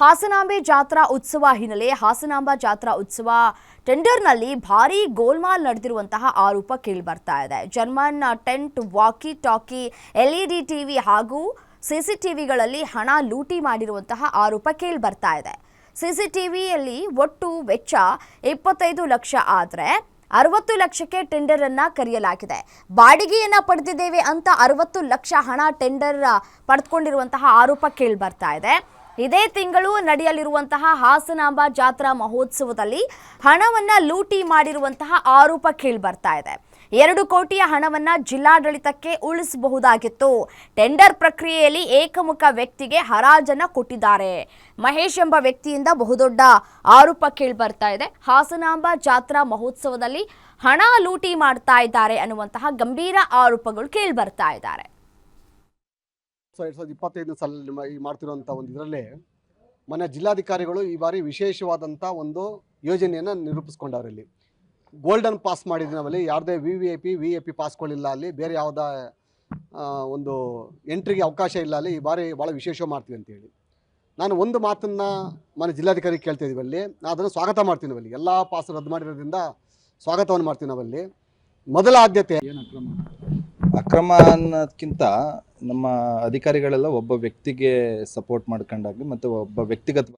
ಹಾಸನಾಂಬೆ ಜಾತ್ರಾ ಉತ್ಸವ ಹಿನ್ನೆಲೆ ಹಾಸನಾಂಬ ಜಾತ್ರಾ ಉತ್ಸವ ಟೆಂಡರ್ನಲ್ಲಿ ಭಾರೀ ಗೋಲ್ಮಾಲ್ ನಡೆದಿರುವಂತಹ ಆರೋಪ ಕೇಳಿಬರ್ತಾ ಇದೆ. German tent, walkie talkie, LED TV ಹಾಗೂ ಸಿಸಿಟಿವಿಗಳಲ್ಲಿ ಹಣ ಲೂಟಿ ಮಾಡಿರುವಂತಹ ಆರೋಪ ಕೇಳಿಬರ್ತಾ ಇದೆ. ಸಿಸಿಟಿವಿಯಲ್ಲಿ ಒಟ್ಟು ವೆಚ್ಚ ಇಪ್ಪತ್ತೈದು ಲಕ್ಷ ಆದರೆ ಅರವತ್ತು ಲಕ್ಷಕ್ಕೆ ಟೆಂಡರ್ ಅನ್ನ ಕರೆಯಲಾಗಿದೆ. ಬಾಡಿಗೆಯನ್ನ ಪಡೆದಿದ್ದೇವೆ ಅಂತ ಅರವತ್ತು ಲಕ್ಷ ಹಣ ಟೆಂಡರ್ ಪಡೆದುಕೊಂಡಿರುವಂತಹ ಆರೋಪ ಕೇಳಿಬರ್ತಾ ಇದೆ. ಇದೇ ತಿಂಗಳು ನಡೆಯಲಿರುವಂತಹ ಹಾಸನಾಂಬ ಜಾತ್ರಾ ಮಹೋತ್ಸವದಲ್ಲಿ ಹಣವನ್ನ ಲೂಟಿ ಮಾಡಿರುವಂತಹ ಆರೋಪ ಕೇಳಿಬರ್ತಾ ಇದೆ. ಎರಡು ಕೋಟಿಯ ಹಣವನ್ನ ಜಿಲ್ಲಾಡಳಿತಕ್ಕೆ ಉಳಿಸಬಹುದಾಗಿತ್ತು. ಟೆಂಡರ್ ಪ್ರಕ್ರಿಯೆಯಲ್ಲಿ ಏಕಮುಖ ವ್ಯಕ್ತಿಗೆ ಹರಾಜನ್ನ ಕೊಟ್ಟಿದ್ದಾರೆ. ಮಹೇಶ್ ಎಂಬ ವ್ಯಕ್ತಿಯಿಂದ ಬಹುದೊಡ್ಡ ಆರೋಪ ಕೇಳಿಬರ್ತಾ ಇದೆ. ಹಾಸನಾಂಬ ಜಾತ್ರಾ ಮಹೋತ್ಸವದಲ್ಲಿ ಹಣ ಲೂಟಿ ಮಾಡ್ತಾ ಇದ್ದಾರೆ ಅನ್ನುವಂತಹ ಗಂಭೀರ ಆರೋಪಗಳು ಕೇಳಿಬರ್ತಾ ಇದ್ದಾರೆ. ಎರಡು ಸಾವಿರದ ಇಪ್ಪತ್ತೈದನೇ ಸಾಲಲ್ಲಿ ಮಾಡ್ತಿರುವಂಥ ಒಂದು ಇದರಲ್ಲಿ ಮನೆ ಜಿಲ್ಲಾಧಿಕಾರಿಗಳು ಈ ಬಾರಿ ವಿಶೇಷವಾದಂಥ ಒಂದು ಯೋಜನೆಯನ್ನು ನಿರೂಪಿಸ್ಕೊಂಡವ್ರೆ ಇಲ್ಲಿ ಗೋಲ್ಡನ್ ಪಾಸ್ ಮಾಡಿದ್ವಿ ನಾವಲ್ಲಿ ಯಾವುದೇ V V I P V A P ಪಾಸ್ಗಳಿಲ್ಲ ಅಲ್ಲಿ, ಬೇರೆ ಯಾವುದ ಒಂದು ಎಂಟ್ರಿಗೆ ಅವಕಾಶ ಇಲ್ಲ ಅಲ್ಲಿ ಈ ಬಾರಿ ಭಾಳ ವಿಶೇಷ ಮಾಡ್ತೀವಿ ಅಂತೇಳಿ ನಾನು ಒಂದು ಮಾತನ್ನು ಮನೆ ಜಿಲ್ಲಾಧಿಕಾರಿ ಕೇಳ್ತಾ ಇದೀವಿ ಅಲ್ಲಿ. ನಾನು ಅದನ್ನು ಸ್ವಾಗತ ಮಾಡ್ತೀನಿ ನಾವಲ್ಲಿ. ಎಲ್ಲ ಪಾಸ್ ರದ್ದು ಮಾಡಿರೋದ್ರಿಂದ ಸ್ವಾಗತವನ್ನು ಮಾಡ್ತೀನಿ ನಾವಲ್ಲಿ. ಮೊದಲ ಆದ್ಯತೆ ಅಕ್ರಮ? ಅನ್ನೋದಕ್ಕಿಂತ ನಮ್ಮ ಅಧಿಕಾರಿಗಳೆಲ್ಲ ಒಬ್ಬ ವ್ಯಕ್ತಿಗೆ ಸಪೋರ್ಟ್ ಮಾಡ್ಕೊಂಡಾಗ್ಲಿ ಮತ್ತು ಒಬ್ಬ ವ್ಯಕ್ತಿಗತ